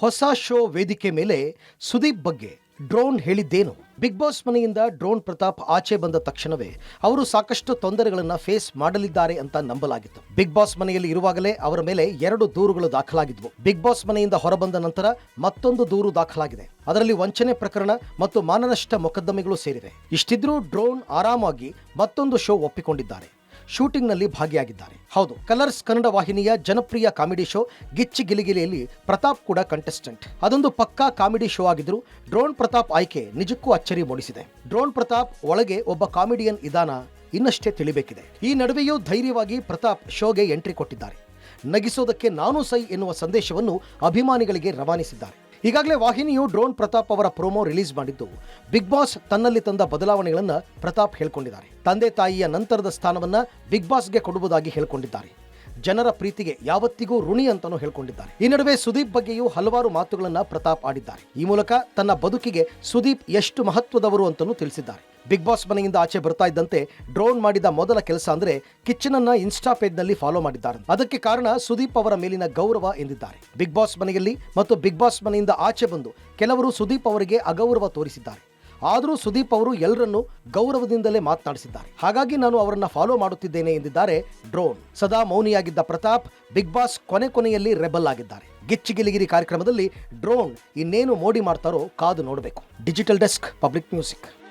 ಹೊಸ ಶೋ ವೇದಿಕೆ ಮೇಲೆ ಸುದೀಪ್ ಬಗ್ಗೆ ಡ್ರೋನ್ ಹೇಳಿದ್ದೇನು? ಬಿಗ್ ಬಾಸ್ ಮನೆಯಿಂದ ಡ್ರೋನ್ ಪ್ರತಾಪ್ ಆಚೆ ಬಂದ ತಕ್ಷಣವೇ ಅವರು ಸಾಕಷ್ಟು ತೊಂದರೆಗಳನ್ನು ಫೇಸ್ ಮಾಡಲಿದ್ದಾರೆ ಅಂತ ನಂಬಲಾಗಿತ್ತು. ಬಿಗ್ ಬಾಸ್ ಮನೆಯಲ್ಲಿ ಇರುವಾಗಲೇ ಅವರ ಮೇಲೆ ಎರಡು ದೂರುಗಳು ದಾಖಲಾಗಿದ್ವು. ಬಿಗ್ ಬಾಸ್ ಮನೆಯಿಂದ ಹೊರಬಂದ ನಂತರ ಮತ್ತೊಂದು ದೂರು ದಾಖಲಾಗಿದೆ. ಅದರಲ್ಲಿ ವಂಚನೆ ಪ್ರಕರಣ ಮತ್ತು ಮಾನನಷ್ಟ ಮೊಕದ್ದಮೆಗಳು ಸೇರಿವೆ. ಇಷ್ಟಿದ್ರೂ ಡ್ರೋನ್ ಆರಾಮಾಗಿ ಮತ್ತೊಂದು ಶೋ ಒಪ್ಪಿಕೊಂಡಿದ್ದಾರೆ. ಶೂಟಿಂಗ್ನಲ್ಲಿ ಭಾಗಿಯಾಗಿದ್ದಾರೆ. ಹೌದು, ಕಲರ್ಸ್ ಕನ್ನಡ ವಾಹಿನಿಯ ಜನಪ್ರಿಯ ಕಾಮಿಡಿ ಶೋ ಗಿಚ್ಚಿ ಗಿಲಿಗಿಲಿಯಲ್ಲಿ ಪ್ರತಾಪ್ ಕೂಡ ಕಂಟೆಸ್ಟೆಂಟ್ ಅದೊಂದು ಪಕ್ಕಾ ಕಾಮಿಡಿ ಶೋ ಆಗಿದ್ರು ಡ್ರೋನ್ ಪ್ರತಾಪ್ ಆಯ್ಕೆ ನಿಜಕ್ಕೂ ಅಚ್ಚರಿ ಮೂಡಿಸಿದೆ. ಡ್ರೋನ್ ಪ್ರತಾಪ್ ಒಳಗೆ ಒಬ್ಬ ಕಾಮಿಡಿಯನ್ ಇದಾನ ಇನ್ನಷ್ಟೇ ತಿಳಿಬೇಕಿದೆ. ಈ ನಡುವೆಯೂ ಧೈರ್ಯವಾಗಿ ಪ್ರತಾಪ್ ಶೋಗೆ ಎಂಟ್ರಿ ಕೊಟ್ಟಿದ್ದಾರೆ. ನಗಿಸೋದಕ್ಕೆ ನಾನು ಸೈ ಎನ್ನುವ ಸಂದೇಶವನ್ನು ಅಭಿಮಾನಿಗಳಿಗೆ ರವಾನಿಸಿದ್ದಾರೆ. ಈಗಾಗಲೇ ವಾಹಿನಿಯು ಡ್ರೋನ್ ಪ್ರತಾಪ್ ಅವರ ಪ್ರೋಮೋ ರಿಲೀಸ್ ಮಾಡಿದ್ದು. ಬಿಗ್ ಬಾಸ್ ತನ್ನಲ್ಲಿ ತಂದ ಬದಲಾವಣೆಗಳನ್ನು ಪ್ರತಾಪ್ ಹೇಳ್ಕೊಂಡಿದ್ದಾರೆ. ತಂದೆ ತಾಯಿಯ ನಂತರದ ಸ್ಥಾನವನ್ನ ಬಿಗ್ ಬಾಸ್ಗೆ ಕೊಡುವುದಾಗಿ ಹೇಳ್ಕೊಂಡಿದ್ದಾರೆ. ಜನರ ಪ್ರೀತಿಗೆ ಯಾವತ್ತಿಗೂ ಋಣಿ ಅಂತಾನೂ ಹೇಳ್ಕೊಂಡಿದ್ದಾರೆ. ಈ ನಡುವೆ ಸುದೀಪ್ ಬಗ್ಗೆಯೂ ಹಲವಾರು ಮಾತುಗಳನ್ನ ಪ್ರತಾಪ್ ಆಡಿದ್ದಾರೆ. ಈ ಮೂಲಕ ತನ್ನ ಬದುಕಿಗೆ ಸುದೀಪ್ ಎಷ್ಟು ಮಹತ್ವದವರು ಅಂತಲೂ ತಿಳಿಸಿದ್ದಾರೆ. ಬಿಗ್ ಬಾಸ್ ಮನೆಯಿಂದ ಆಚೆ ಬರ್ತಾ ಇದ್ದಂತೆ ಡ್ರೋನ್ ಮಾಡಿದ ಮೊದಲ ಕೆಲಸ ಅಂದ್ರೆ ಕಿಚನ್ ಅನ್ನ ಇನ್ಸ್ಟಾ ಪೇಜ್ನಲ್ಲಿ ಫಾಲೋ ಮಾಡಿದ್ದಾರೆ. ಅದಕ್ಕೆ ಕಾರಣ ಸುದೀಪ್ ಅವರ ಮೇಲಿನ ಗೌರವ ಎಂದಿದ್ದಾರೆ. ಬಿಗ್ ಬಾಸ್ ಮನೆಯಲ್ಲಿ ಮತ್ತು ಬಿಗ್ ಬಾಸ್ ಮನೆಯಿಂದ ಆಚೆ ಬಂದು ಕೆಲವರು ಸುದೀಪ್ ಅವರಿಗೆ ಅಗೌರವ ತೋರಿಸಿದ್ದಾರೆ. ಆದರೂ ಸುದೀಪ್ ಅವರು ಎಲ್ಲರನ್ನೂ ಗೌರವದಿಂದಲೇ ಮಾತನಾಡಿಸಿದ್ದಾರೆ. ಹಾಗಾಗಿ ನಾನು ಅವರನ್ನ ಫಾಲೋ ಮಾಡುತ್ತಿದ್ದೇನೆ ಎಂದಿದ್ದಾರೆ ಡ್ರೋನ್. ಸದಾ ಮೌನಿಯಾಗಿದ್ದ ಪ್ರತಾಪ್, ಬಿಗ್ ಬಾಸ್ ಕೊನೆ ಕೊನೆಯಲ್ಲಿ ರೆಬಲ್ ಆಗಿದ್ದಾರೆ. ಗಿಚ್ಚಿಗಿಲಿಗಿರಿ ಕಾರ್ಯಕ್ರಮದಲ್ಲಿ ಡ್ರೋನ್ ಇನ್ನೇನು ಮೋಡಿ ಮಾಡ್ತಾರೋ ಕಾದು ನೋಡಬೇಕು. Digital desk, Public Music.